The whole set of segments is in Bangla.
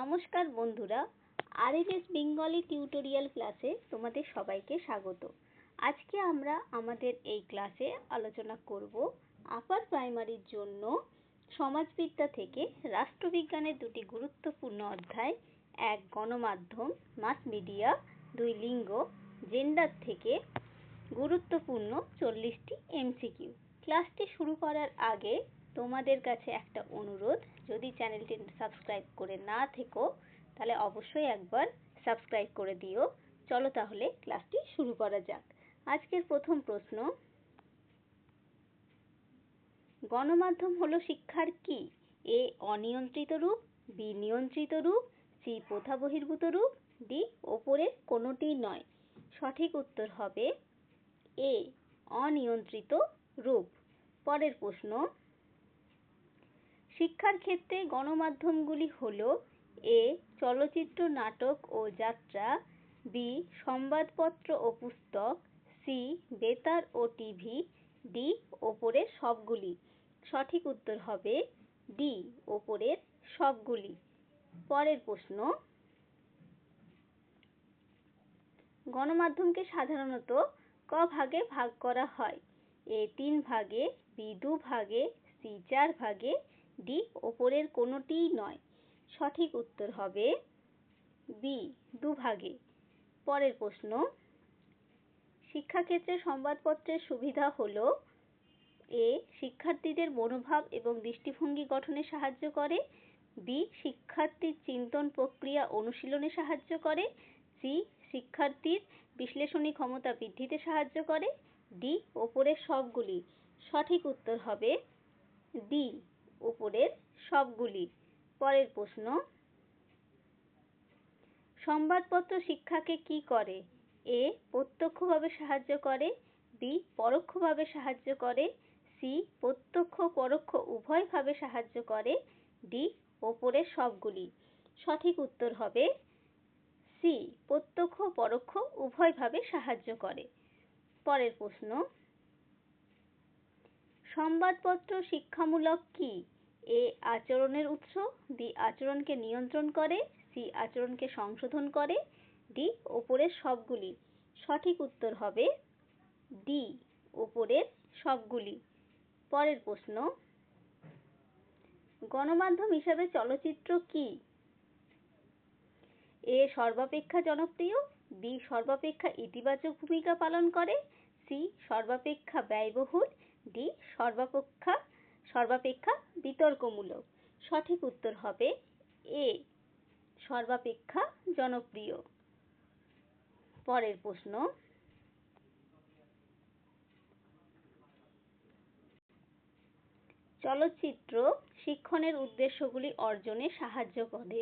নমস্কার বন্ধুরা আরএলএস বেঙ্গলি টিউটোরিয়াল ক্লাসে তোমাদের সবাইকে স্বাগত। আজকে আমরা আমাদের এই ক্লাসে আলোচনা করব আপার প্রাইমারির জন্য সমাজবিদ্যা থেকে রাষ্ট্রবিজ্ঞানের দুটি গুরুত্বপূর্ণ অধ্যায়, এক গণমাধ্যম মাস মিডিয়া দুই লিঙ্গ জেন্ডার থেকে গুরুত্বপূর্ণ চল্লিশটি এমসিকিউ ক্লাসটি শুরু করার আগে তোমাদের কাছে একটা অনুরোধ, যদি চ্যানেলটি সাবস্ক্রাইব করে না থেকো, তাহলে অবশ্যই একবার সাবস্ক্রাইব করে দিও। চলো তাহলে ক্লাসটি শুরু করা যাক। আজকের প্রথম প্রশ্ন, গণমাধ্যম হলো শিক্ষার কি? এ অনিয়ন্ত্রিত রূপ, বি নিয়ন্ত্রিত রূপ, সি প্রথা বহির্ভূত রূপ, ডি ওপরের কোনোটি নয়। সঠিক উত্তর হবে এ অনিয়ন্ত্রিত রূপ। পরের প্রশ্ন শিক্ষার ক্ষেত্রে গণমাধ্যমগুলি হল এ, চলচ্চিত্র, নাটক ও যাত্রা, বি, সংবাদপত্র ও পুস্তক, সি, বেতার ও টিভি, ডি, ওপরের সবগুলি। সঠিক উত্তর হবে ডি, ওপরের সবগুলি। পরের প্রশ্ন। গণমাধ্যমকে সাধারণত ক ভাগে ভাগ করা হয়? এ, তিন ভাগে, বি, দু ভাগে, সি, চার ভাগে ডি ওপরের কোনোটিই নয়। সঠিক উত্তর হবে বি, দুভাগে। পরের প্রশ্ন, শিক্ষাক্ষেত্রে সংবাদপত্রের সুবিধা হল এ, শিক্ষার্থীদের মনোভাব এবং দৃষ্টিভঙ্গি গঠনে সাহায্য করে। বি, শিক্ষার্থীর চিন্তন প্রক্রিয়া অনুশীলনে সাহায্য করে। সি, শিক্ষার্থীর বিশ্লেষণী ক্ষমতা বৃদ্ধিতে সাহায্য করে। ডি, ওপরের সবগুলি। সঠিক উত্তর হবে ডি। উপরের সবগুলি। পরের প্রশ্ন, সংবাদপত্র শিক্ষাকে কি করে? এ, প্রত্যক্ষভাবে সাহায্য করে, বি, পরোক্ষভাবে সাহায্য করে, সি, প্রত্যক্ষ পরোক্ষ উভয়ভাবে সাহায্য করে, ডি, ওপরের সবগুলি। সঠিক উত্তর হবে সি, প্রত্যক্ষ পরোক্ষ উভয়ভাবে সাহায্য করে। পরের প্রশ্ন, সংবাদপত্র শিক্ষামূলক কি? এ আচরণের উৎস বি আচরণকে নিয়ন্ত্রণ করে, সি আচরণকে সংশোধন করে, ডি ওপরের সবগুলি। সঠিক উত্তর হবে ডি, ওপরের সবগুলি। পরের প্রশ্ন, গণমাধ্যম হিসাবে চলচ্চিত্র কি? এ সর্বাপেক্ষা জনপ্রিয়, বি সর্বাপেক্ষা ইতিবাচক ভূমিকা পালন করে, সি সর্বাপেক্ষা ব্যয়বহুল, ডি সর্বাপেক্ষা সর্বাপেক্ষা বিতর্কমূলক। সঠিক উত্তর হবে এ, সর্বাপেক্ষা জনপ্রিয়। পরের প্রশ্ন। চলচ্চিত্র শিক্ষণের উদ্দেশ্যগুলি অর্জনে সাহায্য করে।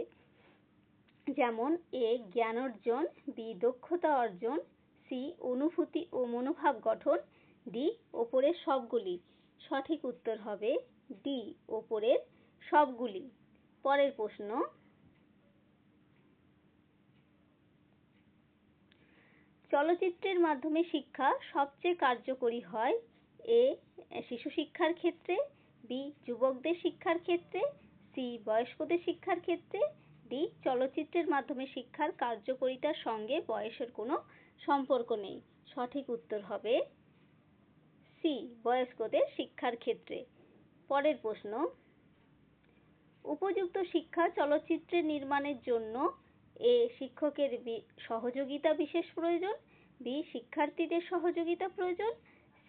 যেমন এ জ্ঞান অর্জন বি, দক্ষতা অর্জন, সি, অনুভূতি ও মনোভাব গঠন, ডি, ওপরের সবগুলি। সঠিক উত্তর হবে ডি, ওপরের সবগুলি। পরের প্রশ্ন, চলচ্চিত্রের মাধ্যমে শিক্ষা সবচেয়ে কার্যকরী হয় এ, শিশু শিক্ষার ক্ষেত্রে, বি, যুবকদের শিক্ষার ক্ষেত্রে, সি, বয়স্কদের শিক্ষার ক্ষেত্রে, ডি, চলচ্চিত্রের মাধ্যমে শিক্ষার কার্যকরিতার সঙ্গে বয়সের কোনো সম্পর্ক নেই। সঠিক উত্তর হবে সি বয়স্কদের শিক্ষার ক্ষেত্রে। পরের প্রশ্ন, উপযুক্ত শিক্ষা চলচ্চিত্রের নির্মাণের জন্য এ শিক্ষকের সহযোগিতা বিশেষ প্রয়োজন, বি শিক্ষার্থীদের সহযোগিতা প্রয়োজন,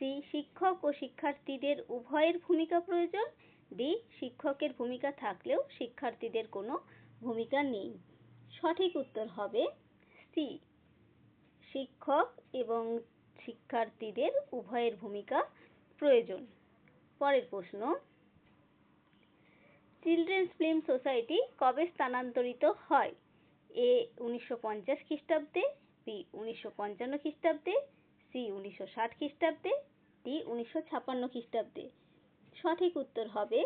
সি শিক্ষক ও শিক্ষার্থীদের উভয়ের ভূমিকা প্রয়োজন, ডি শিক্ষকের ভূমিকা থাকলেও শিক্ষার্থীদের কোনো ভূমিকা নেই। সঠিক উত্তর হবে সি। শিক্ষক এবং শিক্ষার্থীদের উভয়ের ভূমিকা প্রয়োজন। পরের প্রশ্ন চিলড্রেন্স ফিল্ম সোসাইটি কবে স্থানান্তরিত হয়? এ উনিশশো পঞ্চাশ খ্রিস্টাব্দে, বি উনিশশো পঞ্চান্ন খ্রিস্টাব্দে, সি উনিশশো ষাট খ্রিস্টাব্দে, ডি উনিশশো ছাপান্ন খ্রিস্টাব্দে। সঠিক উত্তর হবে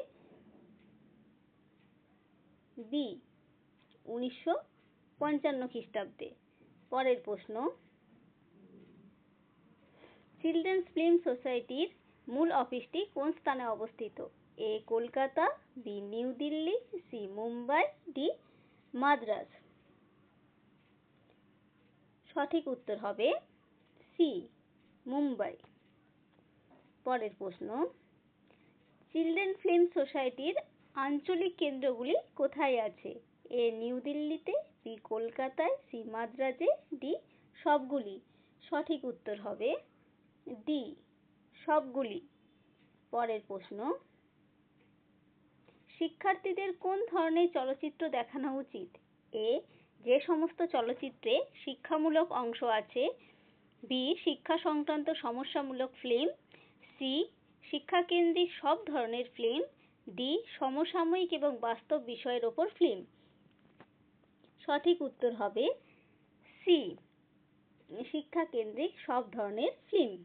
বি উনিশশো পঞ্চান্ন খ্রিস্টাব্দে। পরের প্রশ্ন চিলড্রেন্স ফিল্ম সোসাইটির মূল অফিসটি কোন স্থানে অবস্থিত? A Kolkata, B New Delhi, C Mumbai, D Madras সঠিক উত্তর হবে সি মুম্বাই। পরের প্রশ্ন চিলড্রেন ফিল্ম সোসাইটির আঞ্চলিক কেন্দ্রগুলি কোথায় আছে? এ নিউ দিল্লিতে, বি কলকাতায়, সি মাদ্রাজে ডি সবগুলি। সঠিক উত্তর হবে ডি সবগুলি। পরের প্রশ্ন, শিক্ষার্থীদের কোন ধরনের চলচ্চিত্র দেখানো উচিত? এ, যে সমস্ত চলচ্চিত্রে শিক্ষামূলক অংশ আছে। বি, শিক্ষা সংক্রান্ত সমস্যামূলক ফিল্ম সি, শিক্ষাকেন্দ্রিক সব ধরনের ফিল্ম ডি, সমসাময়িক এবং বাস্তব বিষয়ের ওপর ফিল্ম সঠিক উত্তর হবে সি, শিক্ষাকেন্দ্রিক সব ধরনের ফিল্ম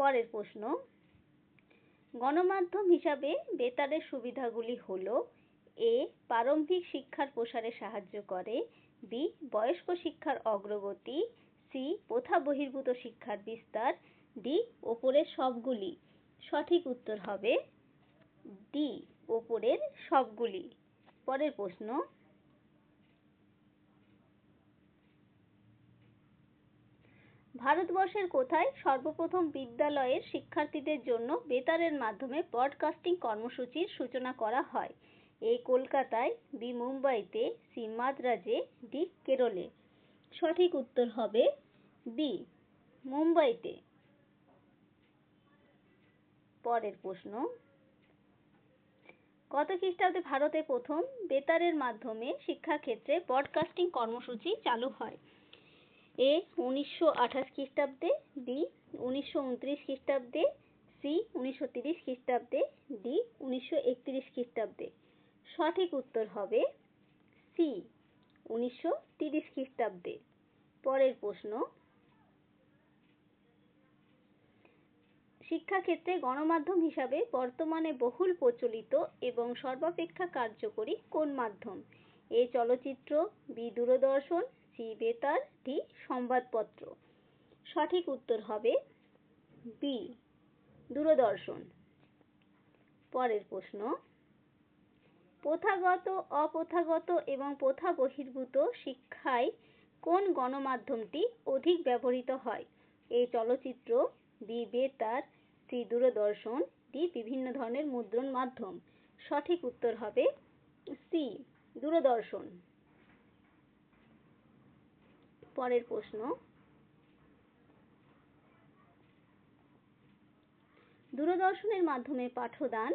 পরের প্রশ্ন। গণমাধ্যম হিসাবে বেতারের সুবিধাগুলি হল এ, প্রারম্ভিক শিক্ষার প্রসারে সাহায্য করে, বি, বয়স্ক শিক্ষার অগ্রগতি, সি, প্রথা বহির্ভূত শিক্ষার বিস্তার, ডি, ওপরের সবগুলি। সঠিক উত্তর হবে ডি, ওপরের সবগুলি। পরের প্রশ্ন ভারতবর্ষের কোথায় সর্বপ্রথম বিদ্যালয়ের শিক্ষার্থীদের জন্য বেতারের মাধ্যমে ব্রডকাস্টিং কর্মসূচির সূচনা করা হয়? এ কলকাতায়, বি মুম্বাইতে, সি মাদ্রাজে, ডি কেরলে। সঠিক উত্তর হবে বি, মুম্বাইতে। পরের প্রশ্ন। কত খ্রিস্টাব্দে ভারতে প্রথম বেতারের মাধ্যমে শিক্ষাক্ষেত্রে ব্রডকাস্টিং কর্মসূচি চালু হয়? এ উনিশশো আঠাশ খ্রিস্টাব্দে, বি উনিশশো উনত্রিশ খ্রিস্টাব্দে, সি উনিশশো তিরিশ খ্রিস্টাব্দে, ডি উনিশশো একত্রিশ খ্রিস্টাব্দে। সঠিক উত্তর হবে সি উনিশশো তিরিশ খ্রিস্টাব্দে। পরের প্রশ্ন। শিক্ষাক্ষেত্রে গণমাধ্যম হিসাবে বর্তমানে বহুল প্রচলিত এবং সর্বাপেক্ষা কার্যকরী কোন মাধ্যম? এ চলচ্চিত্র, বি দূরদর্শন সি বেতার সংবাদপত্র। সঠিক উত্তর হবে বি, দূরদর্শন। পরের প্রশ্ন, প্রথাগত, অপ্রথাগত এবং প্রথা বহির্ভূত শিক্ষায় কোন গণমাধ্যমটি অধিক ব্যবহৃত হয়? এই চলচ্চিত্র, বি বেতার, সি দূরদর্শন, ডি বিভিন্ন ধরনের মুদ্রণ মাধ্যম। সঠিক উত্তর হবে সি, দূরদর্শন। পরের প্রশ্ন। দূরদর্শনের মাধ্যমে পাঠদান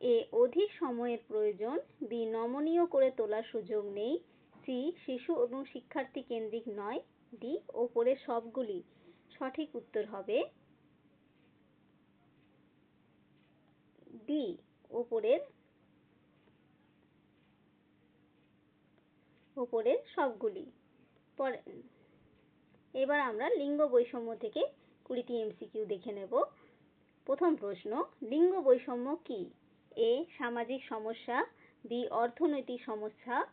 এ অধিক সময়ের প্রয়োজন। বি নমনীয় করে তোলার সুযোগ নেই। সি শিশু এবং শিক্ষার্থী কেন্দ্রিক নয়। ডি ওপরে সবগুলি সঠিক উত্তর হবে। ডি ওপরের ওপরের সবগুলি। পরে, এবার আমরা লিঙ্গ বৈষম্য থেকে কুড়িটি এমসিকিউ দেখে নেব। প্রথম প্রশ্ন, লিঙ্গ বৈষম্য কি? এ, সামাজিক সমস্যা, বি, অর্থনৈতিক সমস্যা,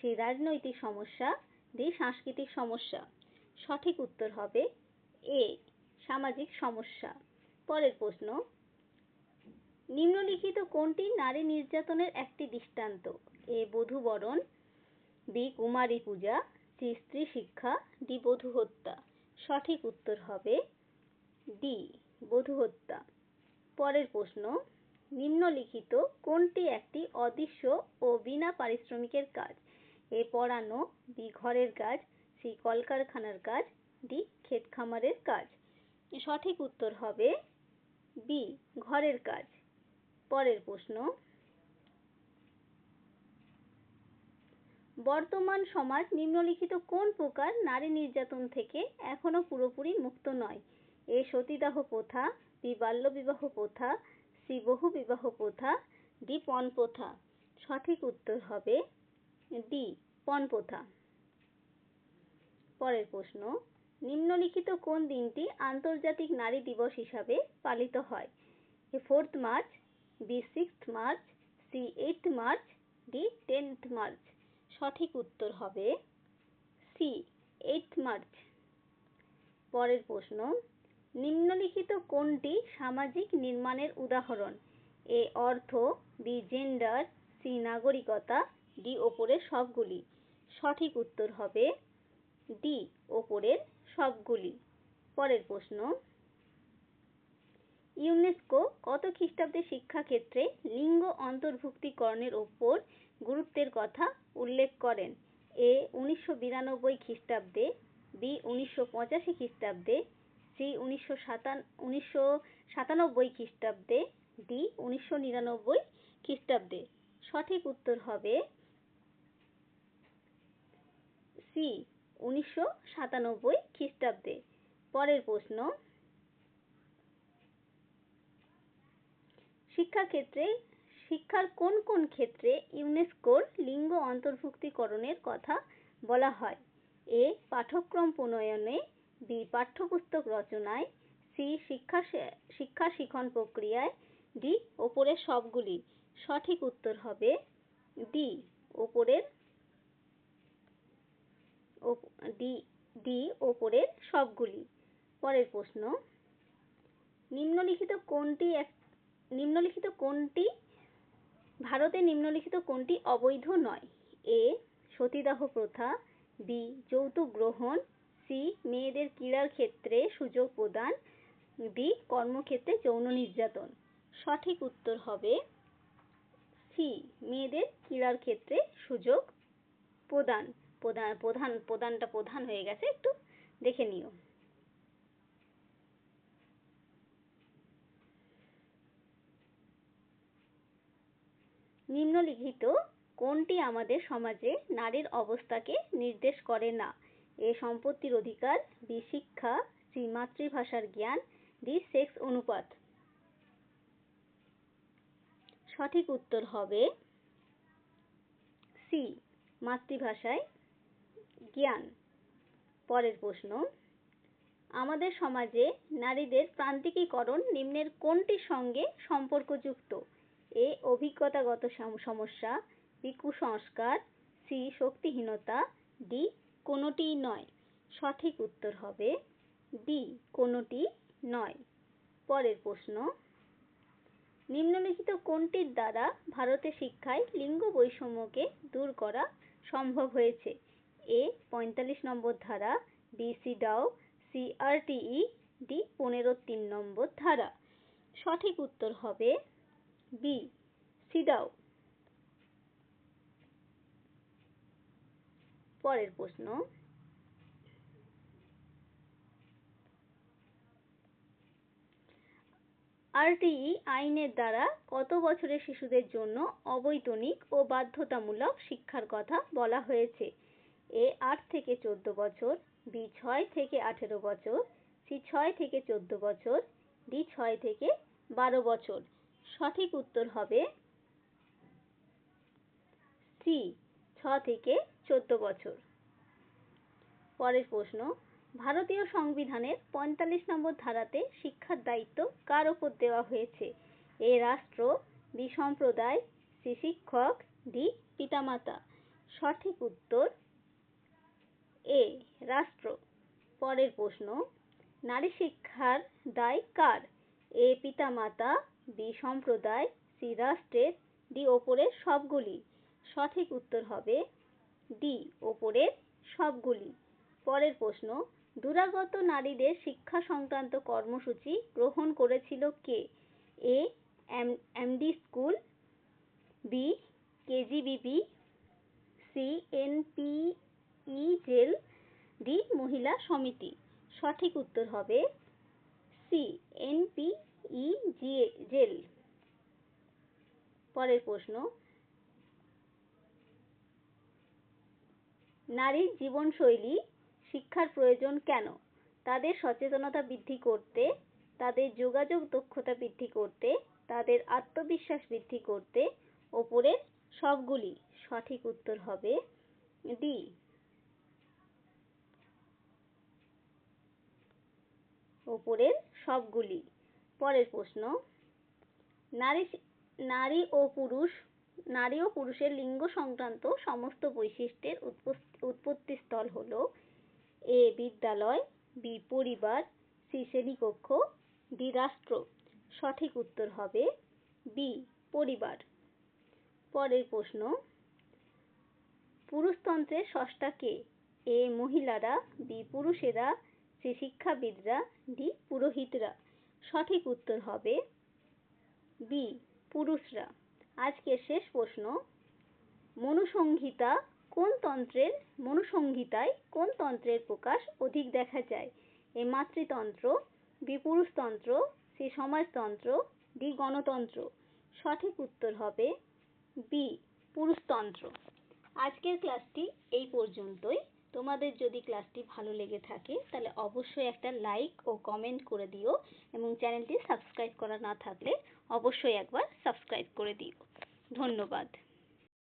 সি, রাজনৈতিক সমস্যা, ডি, সাংস্কৃতিক সমস্যা। সঠিক উত্তর হবে এ, সামাজিক সমস্যা। পরের প্রশ্ন, নিম্নলিখিত কোনটি নারী নির্যাতনের একটি দৃষ্টান্ত? এ, বধূবরণ, বি, কুমারী পূজা সি স্ত্রী শিক্ষা ডি বধূ হত্যা সঠিক উত্তর হবে ডি বধূ হত্যা পরের প্রশ্ন, নিম্নলিখিত কোনটি একটি অদৃশ্য ও বিনা পারিশ্রমিকের কাজ? এ পড়ানো বি ঘরের কাজ সি কলকারখানার কাজ ডি ক্ষেত খামারের কাজ। সঠিক উত্তর হবে বি ঘরের কাজ। পরের প্রশ্ন বর্তমান সমাজ নিম্নলিখিত কোন প্রকার নারী নির্যাতন থেকে এখনও পুরোপুরি মুক্ত নয়? এ সতীদাহ প্রথা, বি বাল্যবিবাহ প্রথা, সি বহু বিবাহ প্রথা, ডি পণ প্রথা। সঠিক উত্তর হবে ডি, পণ প্রথা। পরের প্রশ্ন, নিম্নলিখিত কোন দিনটি আন্তর্জাতিক নারী দিবস হিসাবে পালিত হয়? A fourth March, B sixth March, C eight March, D tenth March. সঠিক উত্তর হবে সি এইট মার্চ পরের প্রশ্ন, নিম্নলিখিত কোনটি সামাজিক নির্মাণের উদাহরণ? এ অর্থ বি জেন্ডার সি নাগরিকতা ডি ওপরের সবগুলি। সঠিক উত্তর হবে ডি ওপরের সবগুলি। পরের প্রশ্ন ইউনেস্কো কত খ্রিস্টাব্দে শিক্ষাক্ষেত্রে লিঙ্গ অন্তর্ভুক্তিকরণের ওপর গুরুত্বের কথা উল্লেখ করেন। এ উনিশশো বিরানব্বই খ্রিস্টাব্দে, বি উনিশশো পঁচাশি খ্রিস্টাব্দে, সি উনিশশো সাতান, উনিশশো সাতানব্বই খ্রিস্টাব্দে, ডি উনিশশো নিরানব্বই খ্রিস্টাব্দে। সঠিক উত্তর হবে সি উনিশশো সাতানব্বই খ্রিস্টাব্দে। পরের প্রশ্ন, শিক্ষাক্ষেত্রে শিক্ষার কোন কোন ক্ষেত্রে ইউনেস্কোর লিঙ্গ অন্তর্ভুক্তিকরণের কথা বলা হয়? এ, পাঠ্যক্রম প্রণয়নে, বি, পাঠ্যপুস্তক রচনায়, সি, শিক্ষা শিক্ষা শিখন প্রক্রিয়ায়, ডি, ওপরের সবগুলি। সঠিক উত্তর হবে ডি, ওপরের ডি ডি, ওপরের সবগুলি। পরের প্রশ্ন, নিম্নলিখিত কোনটি এক, নিম্নলিখিত কোনটি ভারতে নিম্নলিখিত কোনটি অবৈধ নয়? এ, সতীদাহ প্রথা, বি, যৌতুক গ্রহণ, সি, মেয়েদের ক্রীড়ার ক্ষেত্রে সুযোগ প্রদান, ডি, কর্মক্ষেত্রে যৌন নির্যাতন। সঠিক উত্তর হবে সি, মেয়েদের ক্রীড়ার ক্ষেত্রে সুযোগ প্রদান। প্রধান প্রধান প্রদানটা প্রধান হয়ে গেছে, একটু দেখে নিও। নিম্নলিখিত কোনটি আমাদের সমাজে নারীর অবস্থাকে নির্দেশ করে না? এ সম্পত্তির অধিকার, বি শিক্ষা মাতৃভাষার জ্ঞান, ডি সেক্স অনুপাত। সঠিক উত্তর হবে সি, মাতৃভাষায় জ্ঞান। পরের প্রশ্ন, আমাদের সমাজে নারীদের প্রান্তিকীকরণ নিম্নের কোনটির সঙ্গে সম্পর্কযুক্ত? এ অভিজ্ঞতাগত সমস্যা বি কুসংস্কার সি শক্তিহীনতা, ডি কোনোটিই নয়। সঠিক উত্তর হবে ডি কোনোটি নয়। পরের প্রশ্ন, নিম্নলিখিত কোনটির দ্বারা ভারতের শিক্ষায় লিঙ্গ বৈষম্যকে দূর করা সম্ভব হয়েছে? এ পঁয়তাল্লিশ নম্বর ধারা, বি সি ডাও, সি আরটিই ডি পনেরো তিন নম্বর ধারা। সঠিক উত্তর হবে বি সিডাও পরের প্রশ্ন, আরটিই আইনের দ্বারা কত বছরের শিশুদের জন্য অবৈতনিক ও বাধ্যতামূলক শিক্ষার কথা বলা হয়েছে? এ, আট থেকে চোদ্দ বছর, বি, ছয় থেকে আঠেরো বছর, সি, ছয় থেকে চোদ্দ বছর, ডি, ছয় থেকে বারো বছর। সঠিক উত্তর হবে সি ছ থেকে চোদ্দ বছর। পরের প্রশ্ন, ভারতীয় সংবিধানের পঁয়তাল্লিশ নম্বর ধারাতে শিক্ষার দায়িত্ব কার ওপর দেওয়া হয়েছে? এ রাষ্ট্র, বি সম্প্রদায়, সি শিক্ষক, ডি পিতামাতা। সঠিক উত্তর এ, রাষ্ট্র। পরের প্রশ্ন, নারী শিক্ষার দায় কার? এ পিতামাতা বি সম্প্রদায়, সি রাষ্ট্রের ডি ওপরের সবগুলি। সঠিক উত্তর হবে ডি, ওপরের সবগুলি। পরের প্রশ্ন, দুরাগত নারীদের শিক্ষা সংক্রান্ত কর্মসূচি গ্রহণ করেছিল কে? A MD school, B KGBB C, NPE jail, D, মহিলা সমিতি। সঠিক উত্তর হবে সি এনপিই জেল। পরের প্রশ্ন, নারীর জীবনশৈলী শিক্ষার প্রয়োজন কেন? তাদের সচেতনতা বৃদ্ধি করতে, তাদের যোগাযোগ দক্ষতা বৃদ্ধি করতে, তাদের আত্মবিশ্বাস বৃদ্ধি করতে ওপরের সবগুলি সঠিক উত্তর হবে ডি। ওপরের সবগুলি। পরের প্রশ্ন। নারী নারী ও পুরুষ, নারী ও পুরুষের লিঙ্গ সংক্রান্ত সমস্ত বৈশিষ্ট্যের উৎপত্তি স্থল হল এ, বিদ্যালয়, বি, পরিবার, সি, শ্রেণীকক্ষ, ডি, রাষ্ট্র। সঠিক উত্তর হবে বি, পরিবার। পরের প্রশ্ন, পুরুষতন্ত্রের স্রষ্টা কে? এ, মহিলারা, বি, পুরুষেরা, সি, শিক্ষাবিদরা, ডি, পুরোহিতরা। সঠিক উত্তর হবে বি, পুরুষরা। আজকের শেষ প্রশ্ন, মনুসংহিতা কোন তন্ত্রের, মনুসংহিতায় কোন তন্ত্রের প্রকাশ অধিক দেখা যায়? এ মাতৃতন্ত্র, বি পুরুষতন্ত্র, সি সমাজতন্ত্র, ডি গণতন্ত্র। সঠিক উত্তর হবে বি, পুরুষতন্ত্র। আজকের ক্লাসটি এই পর্যন্তই। তোমাদের যদি ক্লাসটি ভালো লেগে থাকে, তাহলে অবশ্যই একটা লাইক ও কমেন্ট করে দিও এবং চ্যানেলটি সাবস্ক্রাইব করা না থাকলে অবশ্যই একবার সাবস্ক্রাইব করে দিও। ধন্যবাদ।